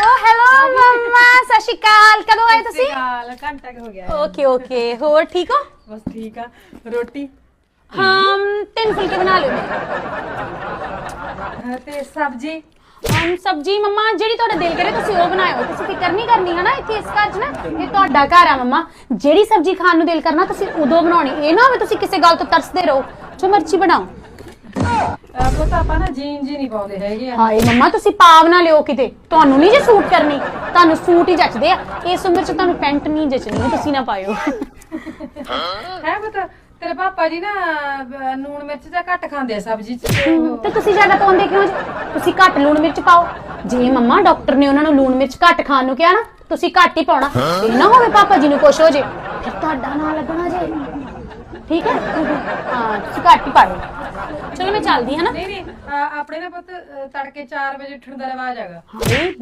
ਓ hello ਮੰਮਾ ਸਤਿ ਸ਼੍ਰੀ ਅਕਾਲ। ਕਦੋਂ ਆਏ ਤੁਸੀਂ? ਹਾਲ ਘੰਟਾ ਕੁ ਹੋ ਗਿਆ। Okay okay. ਹੋਰ ਠੀਕ ਹੋ? ਬਸ ਠੀਕ ਆ। ਰੋਟੀ? ਹਾਂ ਤਿੰਨ ਫੁਲਕੇ ਬਣਾ ਲਿਓ। ਹਾਂ, ਤੇ ਸਬਜੀ? ਹਮ ਸਬਜੀ ਮੰਮਾ ਜਿਹੜੀ ਤੁਹਾਡਾ ਦਿਲ ਕਰੇ ਤੁਸੀਂ ਉਹ ਬਣਾਇਓ। ਤੁਸੀਂ ਫਿਕਰ ਨਹੀਂ ਕਰਨੀ ਹੈ ਨਾ ਇੱਥੇ ਇਸ ਘਰ 'ਚ ਨਾ? ਇਹ ਤੁਹਾਡਾ ਘਰ ਆ ਮੰਮਾ। ਜਿਹੜੀ ਸਬਜੀ ਖਾਣ ਨੂੰ ਦਿਲ ਕਰਨਾ ਤੁਸੀਂ ਉਦੋਂ ਬਣਾਉਣੀ। ਇਹ ਨਾ ਹੋਵੇ ਤੁਸੀਂ ਕਿਸੇ ਗੱਲ ਤੋਂ ਤਰਸਦੇ ਰਹੋ। ਜੋ ਮਰਜ਼ੀ ਬਣਾਓ। ਪੁੱਤ ਆਪਾਂ ਨਾ ਜੀਨ ਜੀ ਨਹੀਂ ਪਾਉਂਦੇ ਹੈਗੇ ਆ। ਹਾਏ ਮੰਮਾ ਤੁਸੀਂ ਪਾਵ ਨਾ ਲਿਓ ਕਿਤੇ। ਤੁਹਾਨੂੰ ਨਹੀਂ ਜੇ ਸੂਟ ਕਰਨੀ ਤੁਹਾਨੂੰ ਸੂਟ ਹੀ ਜੱਚਦੇ ਆ। ਇਸ ਉਮਰ 'ਚ ਤੁਹਾਨੂੰ ਪੈਂਟ ਨਹੀਂ ਜੱਚਣੀ ਤੁਸੀਂ ਨਾ ਪਾਇਓ। ਹੈ ਪੁੱਤ ਤੇਰੇ ਪਾਪਾ ਜੀ ਨਾ ਅਹ, ਨੂਣ ਮਿਰਚ ਤਾਂ ਘੱਟ ਖਾਂਦੇ ਆ ਸਬਜੀ ਚ। ਤੇ ਉਹ- ਤੇ ਤੁਸੀਂ ਜ਼ਿਆਦਾ ਪਾਉਂਦੇ ਕਿਉਂ ਜੀ? ਤੁਸੀਂ ਘੱਟ ਲੂਣ ਮਿਰਚ ਪਾਓ। ਜੇ ਮੰਮਾ ਡਾਕਟਰ ਨੇ ਉਹਨਾਂ ਨੂੰ ਲੂਣ ਮਿਰਚ ਘੱਟ ਖਾਣ ਨੂੰ ਕਿਹਾ ਨਾ ਤੁਸੀਂ ਘੱਟ ਹੀ ਪਾਉਣਾ। ਇਹ ਨਾ ਹੋਵੇ ਪਾਪਾ ਜੀ ਨੂੰ ਕੁਛ ਹੋ ਜੇ ਫਿਰ ਤੁਹਾਡਾ ਨਾਂ ਲੱਗਣਾ ਜੇ। ਠੀਕ ਹੈ? ਹਾਂ ਤੁਸੀਂ ਘੱਟ ਹੀ ਪਾਓ ਚਲੋ ਮੈਂ ਚੱਲਦੀ ਹਾਂ ਨਾ। ਨਹੀਂ ਨਹੀਂ ਆਪਣੇ ਨਾ ਪੁੱਤ ਤੜਕੇ 4 ਵਜੇ ਉੱਠਣ ਦਾ ਰਿਵਾਜ ਹੈਗਾ। ਹਾਏ